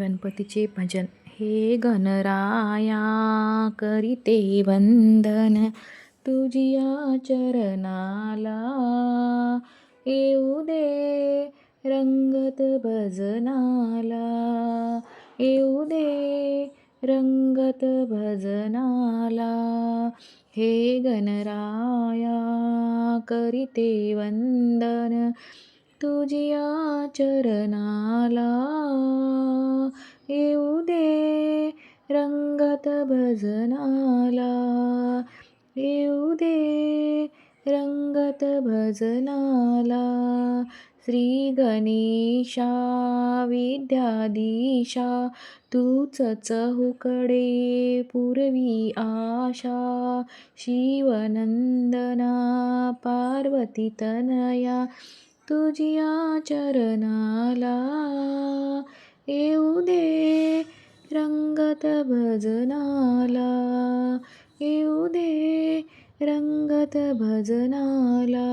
गणपतीचे भजन. हे गणराया करीते वंदन. तुझिया चरणाला येऊ दे रंगत भजनाला. येऊ दे रंगत भजनाला. हे गणराया करीते वंदन. तुझिया चरणाला येऊ दे रंगत भजनाला. येऊ दे रंगत भजनाला. श्री गणेशा विद्याधीशा तूच चहुकडे पूर्वी आशा शिवनंदना पार्वती तनया. तुझिया चरणाला. येऊ दे रंगत भजनाला. येऊ दे रंगत भजनाला.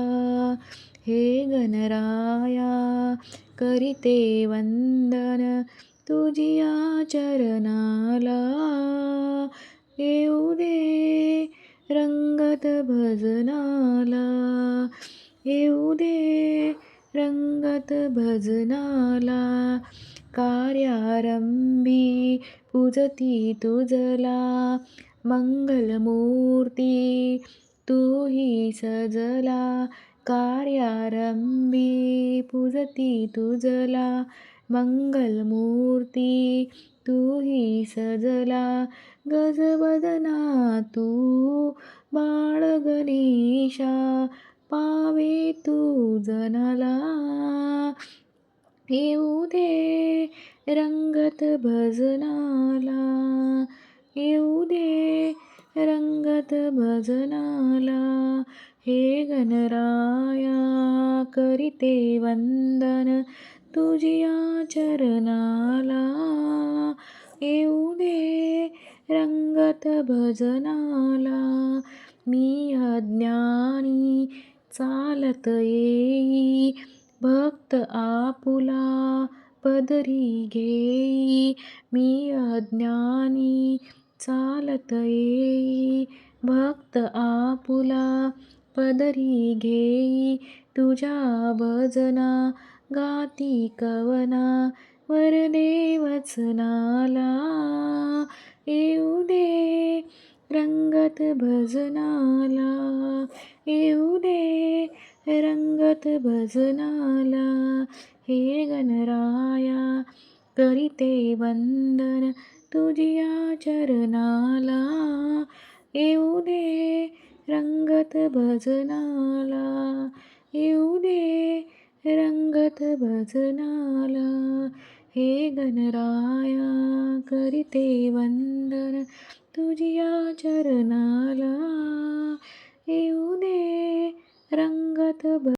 हे गणराया करीते वंदन तुझिया चरणाला. येऊ दे रंगत भजनाला. येऊ दे रंगत भजनाला कार्यारंभी पूजती तुझला. मंगलमूर्ती तूही सजला. कार्यारंभी पूजती तुझला. मंगलमूर्ती तूही सजला. गजवदना तू बाळ गणेशा पावे तू जनाला. येऊ दे रंगत भजनाला. येऊ दे रंगत भजनाला. हे गणराया करीते वंदन तुझिया चरणाला येऊ दे रंगत भजनाला. मी अज्ञा चालत येई भक्त आपुला पदरी घेई मी अज्ञानी चालत येई भक्त आपुला पदरी घेई तुझ्या भजना गाती कवना वरदेवचनाला येऊ दे रंगत भजनाला येऊ दे रंगत भजनाला हे गणराया करीते वंदन तुझिया चरणाला. येऊ दे रंगत भजनाला येऊ दे रंगत भजनाला. हे गणराया करीते वंदन तुझिया चरणा